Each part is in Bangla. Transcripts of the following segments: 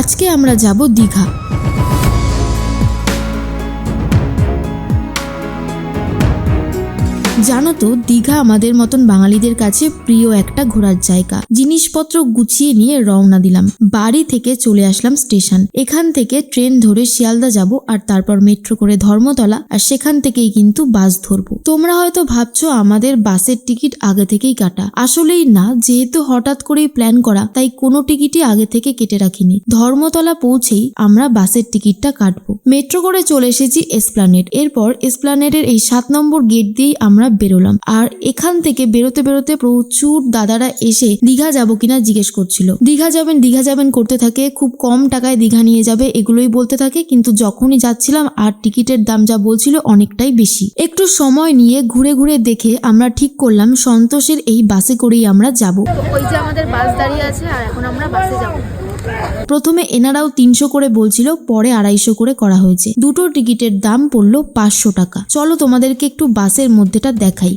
আজকে আমরা যাব দীঘা। জানো তো, দীঘা আমাদের মতন বাঙালিদের কাছে প্রিয় একটা ঘোরার জায়গা। জিনিসপত্র গুছিয়ে নিয়ে রওনা দিলাম। বাড়ি থেকে চলে আসলাম স্টেশন। এখান থেকে ট্রেন ধরে শিয়ালদা যাব আর তারপর মেট্রো করে ধর্মতলা আর সেখান থেকেই কিন্তু বাস ধরবো। তোমরা হয়তো ভাবছ আমাদের বাসের টিকিট আগে থেকেই কাটা। আসলেই না, যেহেতু হঠাৎ করেই প্ল্যান করা, তাই কোনো টিকিটই আগে থেকে কেটে রাখিনি। ধর্মতলা পৌঁছেই আমরা বাসের টিকিটটা কাটবো। মেট্রো করে চলে এসেছি এসপ্লানেড। এরপর এসপ্লানেডের এই সাত নম্বর গেট দিয়েই আমরা বেরোলাম। আর এখান থেকে বেরোতে বেরোতে প্রচুর দাদারা এসে দীঘা যাব কিনা জিজ্ঞেস করছিল। দীঘা যাবেন দীঘা যাবেন করতে থাকে, খুব কম টাকায় দীঘা নিয়ে যাবে এগুলোই বলতে থাকে, কিন্তু যখনই যাচ্ছিলাম আর টিকিটের দাম যা বলছিল অনেকটাই বেশি। একটু সময় নিয়ে ঘুরে ঘুরে দেখে আমরা ঠিক করলাম সন্তোষের এই বাসে করেই আমরা যাব। ওই যে আমাদের বাস দাঁড়িয়ে আছে আর এখন আমরা বাসে যাব। প্রথমে এনারাও তিনশো করে বলছিল, পরে আড়াইশো করে করা হয়েছে। দুটো টিকিটের দাম পড়ল পাঁচশো টাকা। চলো তোমাদেরকে একটু বাসের মধ্যেটা দেখাই।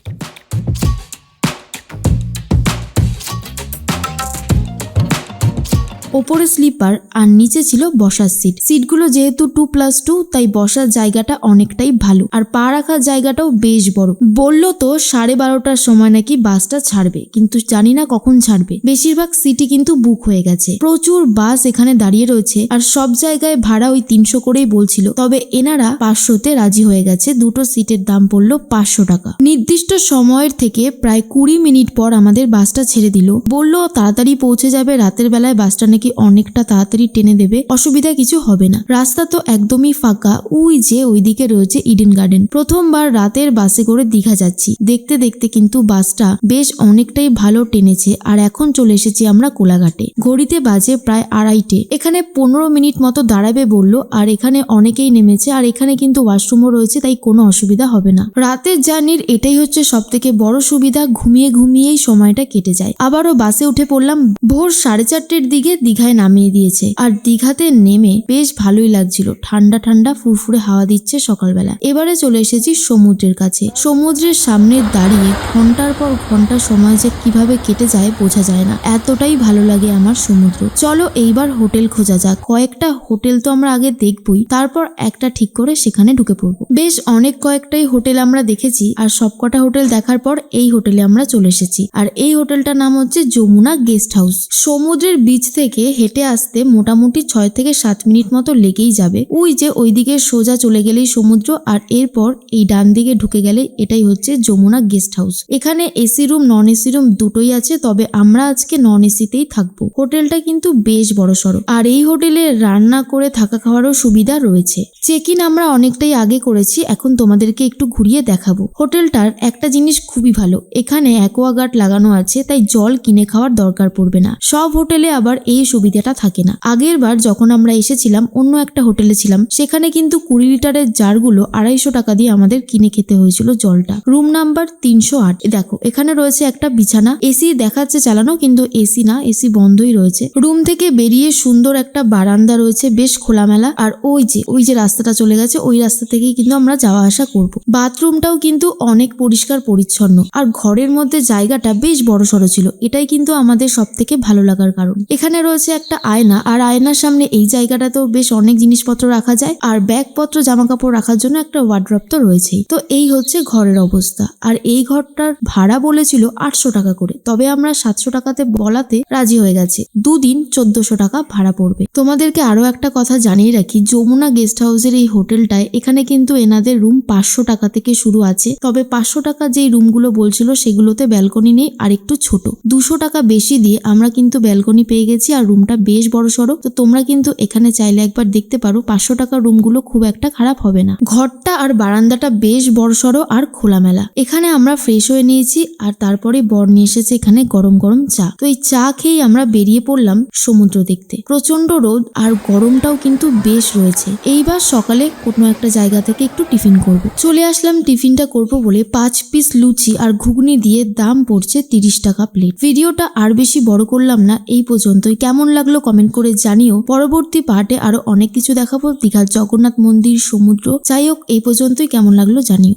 ওপরে স্লিপার আর নিচে ছিল বসার সিট। সিটগুলো যেহেতু টু প্লাস টু তাই বসার জায়গাটা অনেকটাই ভালো। আর পা রাখার জায়গাটাও বেশ বড়। বলল তো সাড়ে বারোটার সময় নাকি বাসটা ছাড়বে, কিন্তু জানি না কখন ছাড়বে। বেশিরভাগ সিটি কিন্তু বুক হয়ে গেছে। প্রচুর বাস এখানে দাঁড়িয়ে রয়েছে, আর সব জায়গায় ভাড়া ওই তিনশো করেই বলছিল। তবে এনারা পাঁচশোতে রাজি হয়ে গেছে, দুটো সিটের দাম পড়ল পাঁচশো টাকা। নির্দিষ্ট সময়ের থেকে প্রায় কুড়ি মিনিট পর আমাদের বাসটা ছেড়ে দিল। বলল তাড়াতাড়ি পৌঁছে যাবে, রাতের বেলায় বাসটা নাকি অনেকটা তাড়াতাড়ি টেনে দেবে, অসুবিধা কিছু হবে না। রাস্তা তো একদমই ফাঁকা, উই যে ওইদিকে রয়েছে ইডেন গার্ডেন প্রথমবার রাতের বাসে করে দীঘা যাচ্ছি। দেখতে দেখতে কিন্তু বাসটা বেশ অনেকটাই ভালো টেনেছে, আর এখন চলে এসেছি আমরা কোলাঘাটে। ঘড়িতে বাজে প্রায় আড়াইটে। এখানে পনেরো মিনিট মতো দাঁড়াবে বলল, আর এখানে অনেকেই নেমেছে, আর এখানে কিন্তু ওয়াশরুমও রয়েছে, তাই কোনো অসুবিধা হবে না। রাতের জার্নির এটাই হচ্ছে সব থেকে বড় সুবিধা, ঘুমিয়ে ঘুমিয়েই সময়টা কেটে যায়। আবারও বাসে উঠে পড়লাম ভোর সাড়ে চারটের দিকে দীঘায় নামিয়ে দিয়েছে। আর দীঘাতে নেমে বেশ ভালোই লাগছিল। ঠান্ডা ঠান্ডা ফুরফুরে হাওয়া দিচ্ছে সকালবেলা। এবারে চলে এসেছি সমুদ্রের কাছে। সমুদ্রের সামনে দাঁড়িয়ে ঘণ্টার পর ঘণ্টা সময় যে কীভাবে কেটে যায় বোঝা যায় না। এতটাই ভালো লাগে আমার সমুদ্র। চলো এইবার হোটেল খোঁজা যাক। কয়েকটা হোটেল তো আমরা আগে দেখবই। তারপর একটা ঠিক করে সেখানে ঢুকে পড়ব। বেশ অনেক কয়েকটাই হোটেল আমরা দেখেছি। আর সবকটা হোটেল দেখার পর এই হোটেলে আমরা চলে এসেছি। আর এই হোটেলটার নাম হচ্ছে যমুনা গেস্ট হাউস। সমুদ্রের বিচ থেকে হেঁটে আসতে মোটামুটি ছয় থেকে সাত মিনিট মতো লেগেই যাবে। ওই যে ওইদিকে সোজা চলে গেলেই সমুদ্র, আর এরপর এই ডান দিকে ঢুকে গেলে এটাই হচ্ছে যমুনা গেস্ট হাউস। এখানে AC room, non AC room দুটোই আছে, তবে আমরা আজকে নন এসিতেই থাকব। হোটেলটা কিন্তু বেশ বড় সড়ো আর এই হোটেলে রান্না করে থাকা খাওয়ারও সুবিধা রয়েছে। চেক ইন আমরা অনেকটাই আগে করেছি, এখন তোমাদেরকে একটু ঘুরিয়ে দেখাবো। হোটেলটার একটা জিনিস খুবই ভালো, এখানে অ্যাকোয়াগার্ড লাগানো আছে, তাই জল কিনে খাওয়ার দরকার পড়বে না। সব হোটেলে আবার এই সুবিধাটা থাকে না। আগের বার যখন আমরা এসেছিলাম, অন্য একটা হোটেলে ছিলাম, সেখানে কিন্তু কুড়ি লিটারের জারগুলো আড়াইশো টাকা দিয়ে আমাদের কিনে খেতে হয়েছিল জলটা। রুম নাম্বার তিনশো আট। দেখো, এখানে রয়েছে একটা বিছানা। এসি দেখাচ্ছে চালানো, কিন্তু এসি না এসি বন্ধই রয়েছে। রুম থেকে বেরিয়ে সুন্দর একটা বারান্দা রয়েছে, বেশ খোলামেলা। আর ওই যে ওই যে রাস্তাটা চলে গেছে, ওই রাস্তা থেকেই কিন্তু আমরা যাওয়া আসা করব। বাথরুমটাও কিন্তু অনেক পরিষ্কার, পরিচ্ছন্ন। আর ঘরের মধ্যে জায়গাটা বেশ বড় সড়ো ছিল। এটাই কিন্তু আমাদের সব থেকে ভালো লাগার কারণ। এখানে রয়েছে একটা আয়না। আর আয়নার সামনে এই জায়গাটাতেও বেশ অনেক জিনিসপত্র রাখা যায়। আর ব্যাগপত্র জামা কাপড় রাখার জন্য একটা ওয়ার্ড্রপ তো রয়েছেই। তো এই হচ্ছে ঘরের অবস্থা। আর এই ঘরটার ভাড়া বলেছিল আটশো টাকা করে। তবে আমরা সাতশো টাকাতে বলাতে রাজি হয়ে গেছে। দুদিন চোদ্দশো টাকা ভাড়া পড়বে। তোমাদেরকে আরও একটা কথা জানিয়ে রাখি, যমুনা গেস্ট হাউসের এই হোটেলটায় এখানে কিন্তু এনাদের রুম পাঁচশো টাকা থেকে শুরু আছে। তবে পাঁচশো টাকা যেই রুমগুলো বলছিল, সেগুলোতে ব্যালকনি নেই, আর একটু ছোট। দুশো টাকা বেশি দিয়ে আমরা কিন্তু ব্যালকনি পেয়ে গেছি, আর রুমটা বেশ বড় সড়ো। তো তোমরা কিন্তু এখানে চাইলে একবার দেখতে পারো, পাঁচশো টাকার রুমগুলো খুব একটা খারাপ হবে না। ঘরটা আর বারান্দাটা বেশ বড় সড়ো আর খোলামেলা। এখানে আমরা ফ্রেশ হয়ে নিয়েছি আর তারপরে বর নিয়ে এসেছে এখানে গরম গরম চা। তো এই চা খেয়েই আমরা বেরিয়ে পড়লাম সমুদ্র দেখতে। প্রচণ্ড রোদ আর গরমটাও কিন্তু বেশ রয়েছে। এইবার সকালে কোনো একটা জায়গা থেকে একটু টিফিন করব। চলে আসলাম টিফিনটা করব বলে পাঁচ পিস লুচি আর ঘুগনি দিয়ে দাম পড়ছে তিরিশ টাকা প্লেট ভিডিওটা আর বেশি বড় করলাম না, এই পর্যন্তই। কেমন লাগল কমেন্ট করে জানিও। পরবর্তী পার্টে আরও অনেক কিছু দেখাবো। দীঘার জগন্নাথ মন্দির, সমুদ্র। যাই হোক, এই পর্যন্তই কেমন লাগল জানিও।